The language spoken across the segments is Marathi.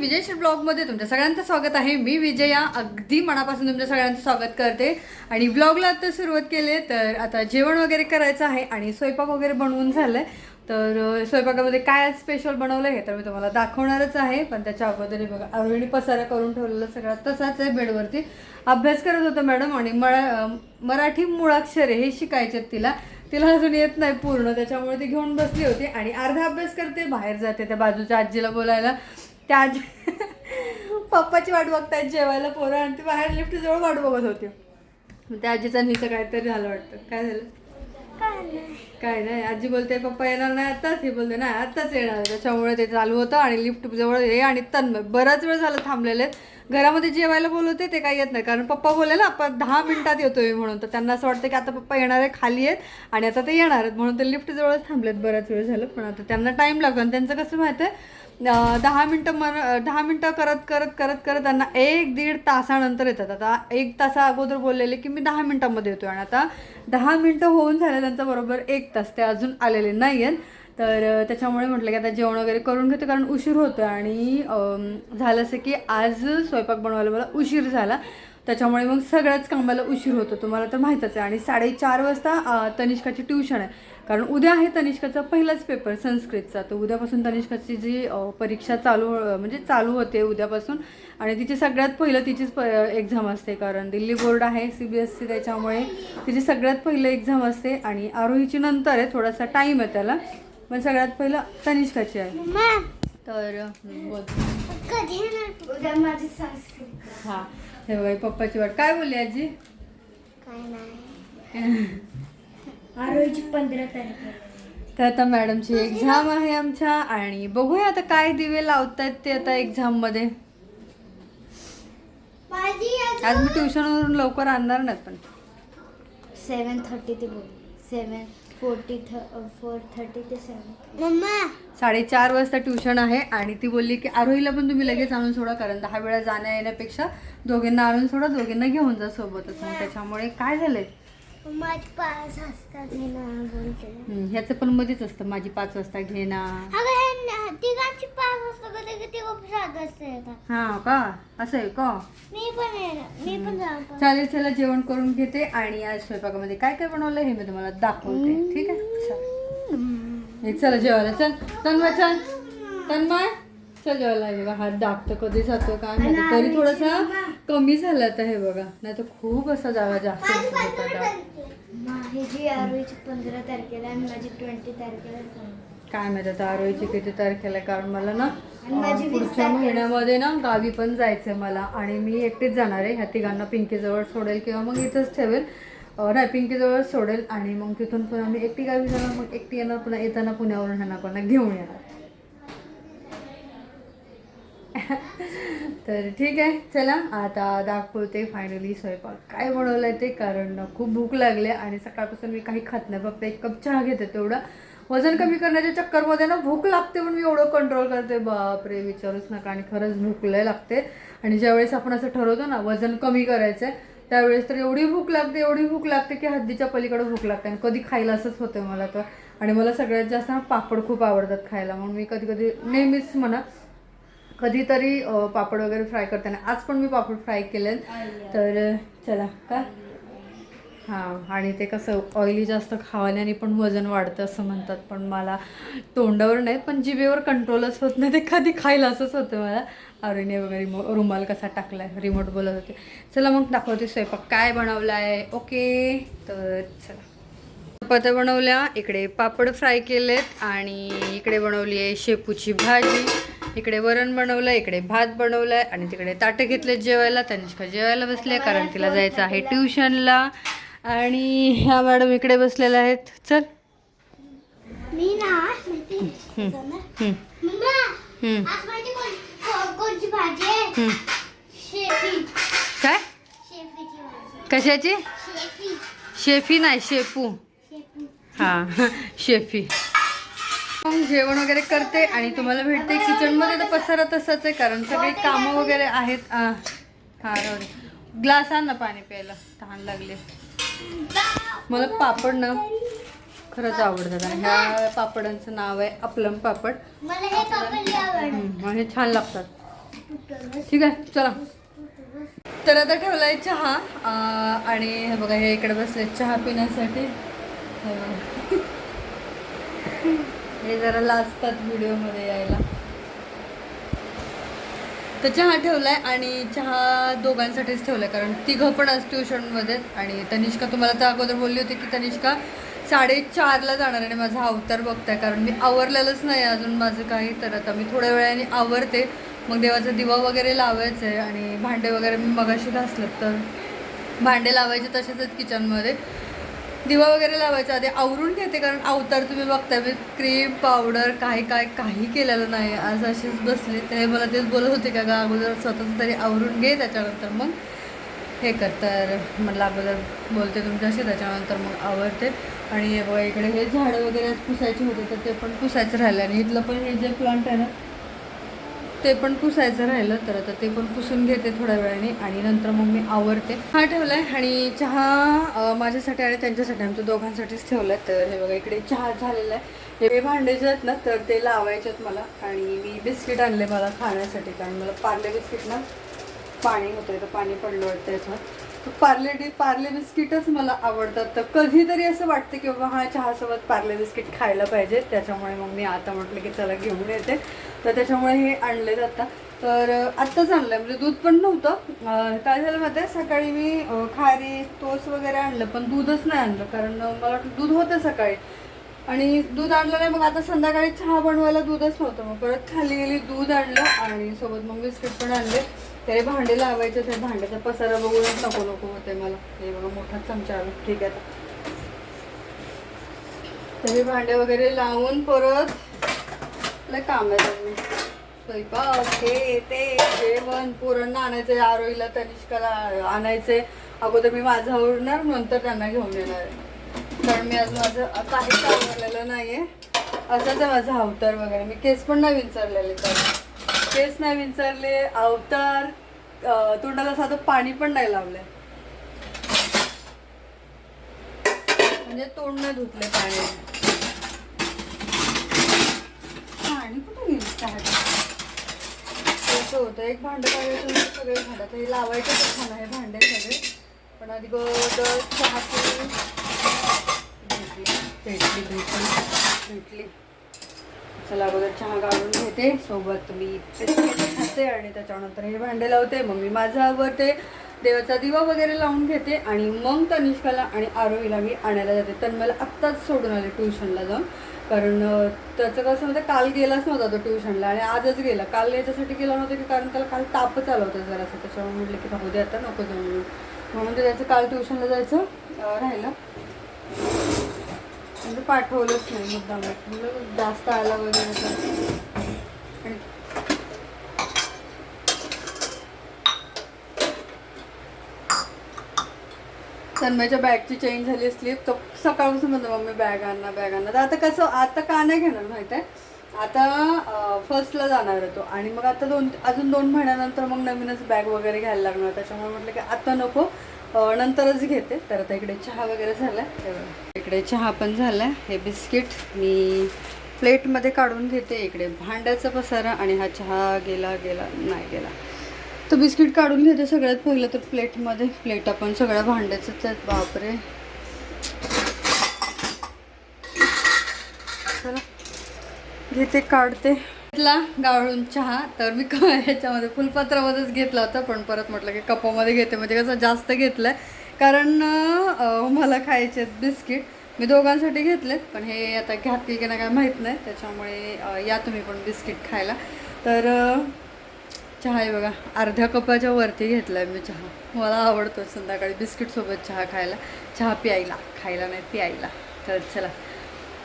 विजयश्री ब्लॉगमध्ये तुमच्या सगळ्यांचं स्वागत आहे. मी विजया अगदी मनापासून तुमच्या सगळ्यांचं स्वागत करते. आणि ब्लॉगला आता सुरुवात केली आहे तर आता जेवण वगैरे करायचं आहे आणि स्वयंपाक वगैरे बनवून झालं आहे तर स्वयंपाकामध्ये काय स्पेशल बनवलं आहे तर मी तुम्हाला दाखवणारच आहे. पण त्याच्या अगोदर बघा अरुणी पसारा करून ठेवलेला सगळा तसाच आहे बेडवरती. अभ्यास करत होतं मॅडम आणि मळा मराठी मुळाक्षरे हे शिकायचे आहेत तिला. तिला अजून येत नाही पूर्ण त्याच्यामुळे ती घेऊन बसली होती आणि अर्धा अभ्यास करते बाहेर जाते त्या बाजूच्या आजीला बोलायला. त्या आजी पप्पाची वाट बघतायत जेवायला पोरं आणि ती बाहेर लिफ्ट जवळ वाट बघत होती. मग त्या आजीचा नीचं काहीतरी झालं वाटतं. काय झालं? काय नाही. आजी बोलते पप्पा येणार नाही आत्ताच. हे बोलते नाही आत्ताच येणार आहे." त्याच्यामुळे ते चालू होतं आणि लिफ्ट जवळ हे आणि तन्मय बराच वेळ झालं थांबलेले. आहेत. घरामध्ये जेवायला बोलवते ते काही येत नाही. कारण पप्पा बोलले आपण दहा मिनिटात येतोय म्हणून. तर त्यांना असं वाटतं की आता पप्पा येणार आहे खाली आहेत आणि आता ते येणार आहेत. म्हणून ते लिफ्ट जवळच थांबलेत बराच वेळ झालं. पण आता त्यांना टाईम लागतो आणि त्यांचं कसं माहिती आहे? दहा मिनटं मन दहा मिनटं करत करत करत करत त्यांना एक दीड तासानंतर येतात. आता एक तासा अगोदर बोललेले की मी दहा मिनटामध्ये येतो आणि आता दहा मिनटं होऊन झाले त्यांचा बरोबर एक तास. ते अजून आलेले नाही आहेत तर त्याच्यामुळे म्हटलं की आता जेवण वगैरे करून घेते कारण उशीर होतं आणि झालं असं की आज स्वयंपाक बनवायला मला उशीर झाला. त्याच्यामुळे मग सगळ्याच कामाला उशीर होतो तुम्हाला तर माहीतच आहे. आणि साडेचार वाजता तनिष्काची ट्युशन आहे. कारण उद्या आहे तनिष्काचा पहिलाच पेपर संस्कृतचा. तर उद्यापासून तनिष्काची जी परीक्षा चालू म्हणजे चालू होते उद्यापासून आणि तिची सगळ्यात पहिलं तिचीच प एक्झाम असते. कारण दिल्ली बोर्ड आहे सी बी एस सी त्याच्यामुळे तिची सगळ्यात पहिलं एक्झाम असते आणि आरोहीची नंतर आहे थोडासा टाईम आहे त्याला. पण सगळ्यात पहिलं तनिष्काची आहे. तर हं, हां बघा ही पप्पाची वाट. काय बोलली आजी? काय नाही. पंधरा तारीख तर आता मॅडमची एक्झाम आहे आमच्या आणि बघूया आता काय दिवे लावतायत ते आता एक्झाममध्ये माझी आज मी ट्युशनवरून लवकर आणणार नाहीत पण. सेवन थर्टी ते बोल. सेवन फोर्टी फोर थर्टी ते सेवन मम्मा! साडेचार वाजता ट्युशन आहे आणि ती बोलली की आरोहीला पण तुम्ही लगेच आणून सोडा कारण दहा वेळा जाण्या येण्यापेक्षा दोघींना आणून सोडा दोघींना घेऊन जा सोबतच. मग त्याच्यामुळे काय झालंय? माझी पाच बोलते. हं, ह्याचं पण मध्येच असतं माझी पाच वाजता घेणार तिघांची पाच असतं कधी कधी खूप सात असते हां का? असं आहे का? मी पण येणार मी पण जाणार चालेल चला जेवण करून घेते आणि आज स्वयंपाकामध्ये काय काय बनवलं हे मी तुम्हाला दाखवते. ठीक आहे? चल. हे चला जेवायला चल. तन्मय चल. तन्मय चल जेवायला. हे बघा हात दाबतो कधी जातो काय माहिती. तरी थोडासा कमी झाला आता हे बघा. नाही तर खूप असा जागा जास्त होता. माझी पंधरा तारखेला आणि माझी ट्वेंटी तारखेला. काय माहिती आता आरोहीची किती तारखेला आहे, कारण मला ना आणि माझी अं, वीस पुढच्या तारखेला. महिन्यामध्ये ना गावी पण जायचंय मला आणि मी एकटीच जाणार आहे. ह्या तिघांना पिंकीजवळ सोडेल किंवा मग इथंच ठेवेल. अं, नाही पिंकीजवळ सोडेल आणि मग तिथून पुन्हा मी एकटी गावी जाणार मग एकटी येणार पुन्हा येताना पुण्यावरून ह्यांना पुन्हा घेऊन येणार. तर ठीक आहे चला आता दाखवते फायनली स्वयंपाक. काय बनवलंय ते कारण खूप भूक लागली आणि सकाळपासून मी काही खात नाही. फक्त एक कप चहा घेते तेवढं. वजन कमी करण्याच्या चक्करमध्ये ना भूक लागते पण मी एवढं कंट्रोल करते. बापरे विचारूच नका. आणि खरंच भूक लय लागते. आणि ज्यावेळेस आपण असं ठरवतो ना वजन कमी करायचं आहे त्यावेळेस तर एवढी भूक लागते एवढी भूक लागते की हद्दीच्या पलीकडे भूक लागते. आणि कधी खायला असंच होतं मला तर. आणि मला सगळ्यात जास्त पापड खूप आवडतात खायला. म्हणून मी कधी कधी नेहमीच म्हणा कधीतरी पापड वगैरे फ्राय करताना. आज पण मी पापड फ्राय केले तर चला का? हां आणि ते कसं ऑइली जास्त खावाल्याने पण वजन वाढतं असं म्हणतात. पण मला तोंडावर नाही पण जिभेवर कंट्रोलच होत नाही. ते कधी खायला असंच होतं मला. अरुणे वगैरे रिमो रुमाल कसा टाकलाय रिमोट बोलत होते. चला मग दाखवते स्वयंपाक. काय बनवला आहे ओके तर चला. चपात्या बनवल्या इकडे पापड फ्राय केलेत आणि इकडे बनवली आहे शेपूची भाजी. इकडे वरण बनवलं इकडे भात बनवलाय आणि तिकडे ताटं घेतले जेवायला. तनिष्का जेवायला बसले कारण तिला जायचं आहे ट्युशनला आणि ह्या मॅडम इकडे बसलेल्या आहेत. चल. मी ना हम्म, हम्म, मम्मा हम्म, आज माझी कोण को- कोणची भाजी आहे? हम्म. शेफी. काय? शेफीची भाजी. कशाची? शेफी. शेफी नाही शेपू. शेफी हां शेफी. मग जेवण वगैरे करते आणि तुम्हाला भेटते. किचनमध्ये तर पसारा तसाच आहे कारण सगळी कामं वगैरे आहेत. हा राहू दे. ग्लास आण ना पाणी प्यायला. तहान लागले. मला पापड ना खरंच आवडतात आणि ह्या पापडांचं नाव आहे अपलम पापड. मला हे पापड हम्म, आणि हे छान लागतात. ठीक आहे चला. तर आता ठेवलाय चहा अं, आणि हे बघा हे इकडे बसले चहा पिण्यासाठी. हे बघा. हे जरा लाजतात व्हिडिओमध्ये यायला. तर चहा ठेवला आहे आणि चहा दोघांसाठीच ठेवला आहे कारण तिघं पण आज ट्युशनमध्ये आणि तनिष्का तुम्हाला तर अगोदर बोलली होती की तनिष्का साडेचारला जाणार आणि माझा अवतार बघताय कारण मी आवरलेलंच नाही अजून माझं काही. तर आता मी थोड्या वेळाने आवरते. मग देवाचा दिवा वगैरे लावायचं आहे आणि भांडे वगैरे मी मगाशी घासलं तर भांडे लावायचे तसेच आहेत किचनमध्ये दिवा वगैरे लावायचा आधी आवरून घेते कारण अवतार तुम्ही बघताय मी क्रीम पावडर काही काय काही केलेलं नाही. आज अशीच बसले ते मला तेच बोलत होते का गा अगोदर स्वतःच तरी आवरून घे त्याच्यानंतर मग हे कर. तर म्हटलं अगोदर बोलते तुमच्याशी त्याच्यानंतर मग आवडते आणि बघा इकडे हे झाडं वगैरे आज पुसायचे होते तर ते पण पुसायचं राहिलं. आणि इथलं पण हे जे प्लांट आहे ना ते पण पुसायचं राहिलं तर आता ते पण पुसून घेते थोड्या वेळाने आणि नंतर मग मी आवरते. हा ठेवलाय आणि चहा माझ्यासाठी आणि त्यांच्यासाठी आमच्या दोघांसाठीच ठेवलाय. तर हे बघा इकडे चहा झालेला आहे. हे भांडे जे आहेत ना तर ते लावायचे आहेत मला. आणि मी बिस्किट आणले मला खाण्यासाठी कारण मला पार्ले बिस्किट ना पाणी होतं तर पाणी पडलं वाटतं याच्यात पार्ले डि पार्ले बिस्किटच मला आवडतात. तर कधीतरी असं वाटतं की बाबा हा चहासोबत पार्ले बिस्किट खायला पाहिजे. त्याच्यामुळे मग मी आता म्हटलं की चला घेऊन येते. तर त्याच्यामुळे हे आणले जातात तर आत्ताच आणलं म्हणजे दूध पण नव्हतं. काय झालं माहिती आहे? सकाळी मी खारी तोस वगैरे आणलं पण दूधच नाही आणलं कारण मला वाटलं दूध होतं सकाळी. आणि दूध आणलं नाही मग आता संध्याकाळी चहा बनवायला दूधच नव्हतं. मग परत खाली गेली दूध आणलं आणि सोबत मग बिस्किट पण आणले. तरी भांडे लावायचे ते भांड्याचा पसारा बघूनच नको नको होते मला. हे बघा मोठा चमचा आला. ठीक आहे तरी भांडे वगैरे लावून परत लय काम आहे मी. स्वयंपाक हे ते जेवण पोरांना आणायचंय आरोईला तनिष्काला आणायचे अगोदर मी माझं आवडणार नंतर त्यांना घेऊन येणार आहे. कारण मी अजून माझं काहीच आवडलेलं नाहीये. असंच आहे माझा अवतार वगैरे. मी केस पण नाही विचारलेले तर केस नाही विचारले. अवतार तोंडाला साधं पाणी पण नाही लावलंय. म्हणजे तोंड नाही धुतले पाणी पाणी कुठे गेली चहाचं असं होतं. एक भांडं काढायचं सगळे भांडं हे लावायचं तर छान आहे भांडे सगळे. पण आधी गोदर भेटली भेटली. भेटली भेटली. चला अगोदर चहा गाळून घेते. सोबत मी खाते आणि त्याच्यानंतर हे भांडे लावते. मग मी माझं आवडते देवाचा दिवा वगैरे लावून घेते. आणि मग तनिष्काला आणि आरोहीला मी आणायला जाते. तर मला आत्ताच सोडून आले ट्युशनला जाऊन. कारण त्याचं कसं होतं काल गेलाच नव्हता तो ट्युशनला आणि आजच गेला. काल याच्यासाठी गेला नव्हता की कारण त्याला काल तापच आला होता जरासं. त्याच्यामुळे म्हटलं की राहू दे आता नको जाऊन म्हणून. ते त्याचं काल ट्युशनला जायचं राहिलं. म्हणजे पाठवलंच नाही मुद्दाम म्हणलं जास्त आला वगैरे तर. तन्मयच्या बॅगची चेंज झाली स्लीप तर सकाळपासून म्हणतो मम्मी बॅग आणणार बॅग आणणार तर आता कसं आता का नाही घेणार माहिती आहे? आता फर्स्टला जाणार होतो आणि मग आता दोन अजून दोन महिन्यानंतर मग नवीनच बॅग वगैरे घ्यायला लागणार. त्याच्यामुळे म्हटलं की आता नको. नंतरच घेते. तर आता इकडे चहा वगैरे झाला इकडे चहा पण झाला हे बिस्किट मी प्लेटमध्ये काढून घेते. इकडे भांड्याचा पसारा आणि हा चहा गेला गेला नाही गेला. तर बिस्किट काढून घेते सगळ्यात पहिलं तर प्लेटमध्ये. प्लेट आपण सगळ्या भांड्याचंच आहेत बापरे. चला. घेते काढते. घेतला गाळून चहा तर मी क- ह्याच्यामध्ये फुलपत्रामध्येच घेतला होता पण परत म्हटलं की कपामध्ये घेते म्हणजे कसं जास्त घेतलं आहे कारण मला खायचे आहेत बिस्किट मी दोघांसाठी घेतलेत पण हे आता घातील की नाही काय माहीत नाही. त्याच्यामुळे या तुम्ही पण बिस्किट खायला. तर चहा आहे बघा अर्ध्या कपाच्या वरती घेतलाय मी चहा. मला आवडतो संध्याकाळी बिस्किटसोबत चहा खायला. चहा प्यायला खायला नाही प्यायला. तर चला.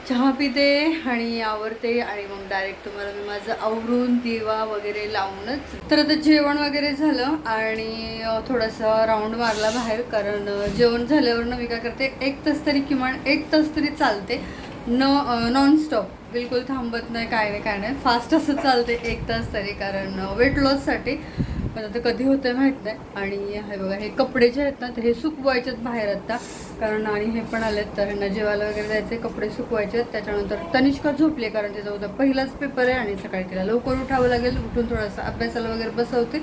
चहा पिते आणि आवरते आणि मग डायरेक्ट तुम्हाला मी माझं आवरून दिवा वगैरे लावूनच तर आता जेवण वगैरे झालं आणि थोडासा राऊंड मारला बाहेर. कारण जेवण झाल्यावर मी काय करते एक तास तरी किमान एक तास तरी चालते. न नॉनस्टॉप बिलकुल थांबत नाही काय नाही काय नाही. फास्ट असं चालते एक तास तरी कारण वेट लॉससाठी पण आता कधी होतंय माहीत नाही. आणि हे बघा हे कपडे जे आहेत ना ते हे सुकवायचेत बाहेर आता. कारण आणि हे पण आलेत तर ह्यांना जेवायला वगैरे जायचे कपडे सुकवायचे आहेत त्याच्यानंतर तनिष्का झोपली कारण तिचा उद्या पहिलाच पेपर आहे आणि सकाळी तिला लवकर उठावं लागेल. उठून थोडासा अभ्यासाला वगैरे बसवते.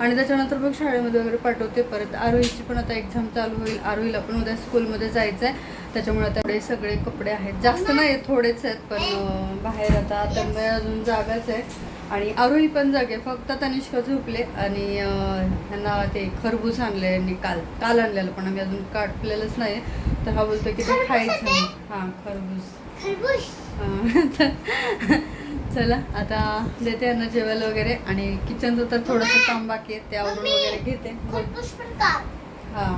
आणि त्याच्यानंतर मग शाळेमध्ये वगैरे पाठवते. परत आरोहीची पण आता एक्झाम चालू होईल. आरोहीला पण उद्या स्कूलमध्ये जायचं आहे त्याच्यामुळे आता सगळे कपडे आहेत. जास्त नाही आहेत थोडेच आहेत पण बाहेर आता आता अजून जागाच आहे. आणि आरोही पण जागे फक्त तनिष्का झोपले आणि अं, ह्यांना ते खरबूज आणले यांनी काल काल आणलेलं पण आम्ही अजून काढलेलंच नाही. तर हा बोलतो की ते खायचं हां खरबूज. हां, चला आता देते यांना जेवायला वगैरे आणि किचनचं तर थोडंसं काम बाकी आहे ते आवरून वगैरे घेते. हां.